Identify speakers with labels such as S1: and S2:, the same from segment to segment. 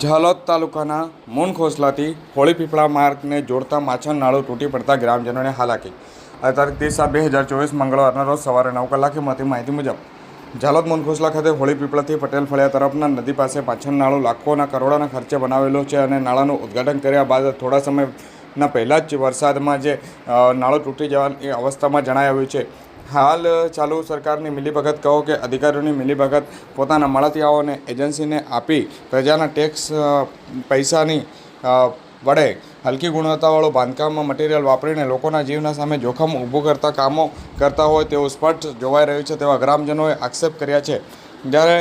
S1: ઝાલોદ તાલુકાના મૂન ખોસલાથી હોળી પીપળા માર્ગને જોડતા માછન નાળું તૂટી પડતા ગ્રામજનોને હાલાકી. આ તારીખ ત્રીસ સાત બે હજાર ચોવીસ મંગળવારના રોજ સવારે નવ કલાકે મળતી માહિતી મુજબ, ઝાલોદ મૂન ખોસલા ખાતે હોળી પીપળાથી પટેલ ફળિયા તરફના નદી પાસે પાછળ નાળું લાખોના કરોડોના ખર્ચે બનાવેલું છે અને નાળાનું ઉદ્ઘાટન કર્યા બાદ થોડા સમયના પહેલાં જ વરસાદમાં જે નાળો નાળું તૂટી જવાની અવસ્થામાં જણાઈ આવ્યું છે. હાલ, ચાલુ સરકારની મિલીભગત કહો કે અધિકારીઓની મિલીભગત પોતાના મળતિયાઓને એજન્સીને આપી પ્રજાના ટેક્સ પૈસાની વડે હલકી ગુણવત્તાવાળું બાંધકામમાં મટીરિયલ વાપરીને લોકોના જીવના સામે જોખમ ઊભું કરતા કામો કરતા હોય તેવું સ્પષ્ટ જોવાઈ રહ્યું છે તેવા ગ્રામજનોએ આક્ષેપ કર્યા છે. જ્યારે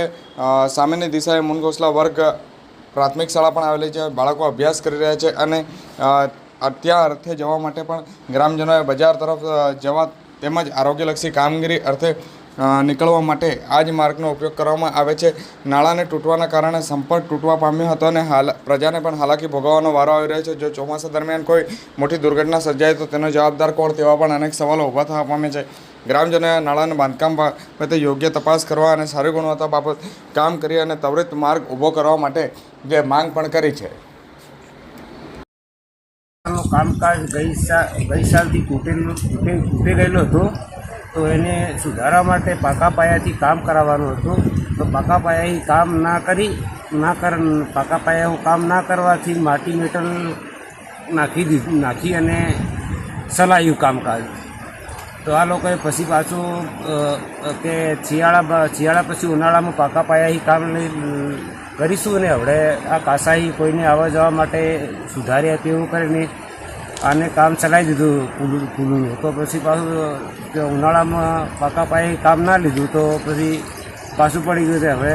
S1: સામેની દિશાએ મુનગોસલા વર્ગ પ્રાથમિક શાળા પણ આવેલી છે, બાળકો અભ્યાસ કરી રહ્યા છે અને ત્યાં અર્થે જવા માટે પણ ગ્રામજનોએ બજાર તરફ જવા તેમજ આરોગ્યલક્ષી કામગીરી અર્થે નીકળવા માટે આ જ માર્ગનો ઉપયોગ કરવામાં આવે છે. નાળાને તૂટવાના કારણે સંપર્ક તૂટવા પામ્યો હતો અને હાલ પ્રજાને પણ હાલાકી ભોગવવાનો વારો આવી રહ્યો છે. જો ચોમાસા દરમિયાન કોઈ મોટી દુર્ઘટના સર્જાય તો તેનો જવાબદાર કોણ તેવા પણ અનેક સવાલો ઊભા થવા પામે છે. ગ્રામજનોએ નાળાના બાંધકામ બાબતે યોગ્ય તપાસ કરવા અને સારી ગુણવત્તા બાબત કામ કરી અને ત્વરિત માર્ગ ઊભો કરવા માટે જે માંગ પણ કરી છે.
S2: નું કામકાજ ગઈ સા, ગઈ સાલથી તૂટેલું તૂટે, તૂટી ગયેલું હતું, તો એને સુધારવા માટે પાકા પાયાથી કામ કરાવવાનું હતું. તો પાકા પાયાથી કામ ના કરી, ના કર, પાકા પાયા કામ ના કરવાથી માટી મેટલ નાખી દીધું, નાખી અને સલાયું કામકાજ તો આ લોકોએ પછી પાછું કે શિયાળા શિયાળા પછી ઉનાળામાં પાકા પાયાથી કામ લઈ કરીશું ને હવે આ કાસાઈ કોઈને આવવા જવા માટે સુધારી આપી એવું કરીને આને કામ ચલાવી દીધું પુલું પુલુનું. તો પછી પાછું ઉનાળામાં પાકા પાયે કામ ના લીધું તો પછી પાછું પડી ગયું છે. હવે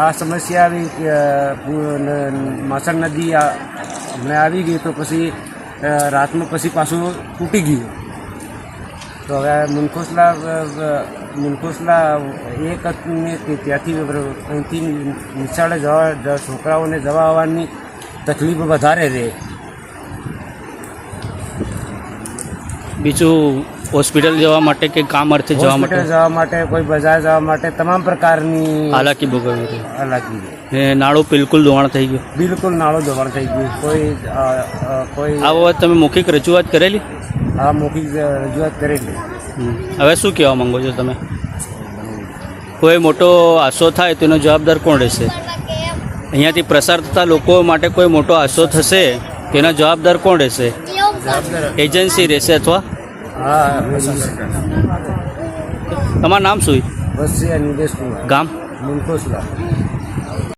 S2: આ સમસ્યા આવી માસણ નદી હમણાં આવી ગઈ તો પછી રાતમાં પછી પાછું તૂટી ગયું. તો હવે મુનખોસલા મુનખોસલા એક ને ત્યાંથી અહીંથી નિશાળે જવા છોકરાઓને જવા આવવાની તકલીફ વધારે રહે
S3: બીજું હોસ્પિટલ જવા માટે કે કામ અર્થે જવા માટે?
S2: જવા માટે કોઈ બજાર જવા માટે તમામ પ્રકારની
S3: હાલાકી ભોગવવી હતી
S2: હાલાકી
S3: ને નાળું બિલકુલ ધોવાણ થઈ ગયું.
S2: બિલકુલ નાળું ધોવાણ થઈ ગયું. કોઈ કોઈ
S3: આ બાબત તમે મૌખિક રજૂઆત કરેલી?
S2: આ મૌખિક રજૂઆત કરેલી.
S3: હવે શું કહેવા માંગો છો તમે? કોઈ મોટો આસો થાય તેનો જવાબદાર કોણ રહેશે? અહીંયાથી પ્રસાર થતા લોકો માટે કોઈ મોટો આસો થશે તેનો જવાબદાર કોણ રહેશે? એજન્સી રહેશે અથવા? તમારું નામ શું? ગામ?
S2: મુનખોસલા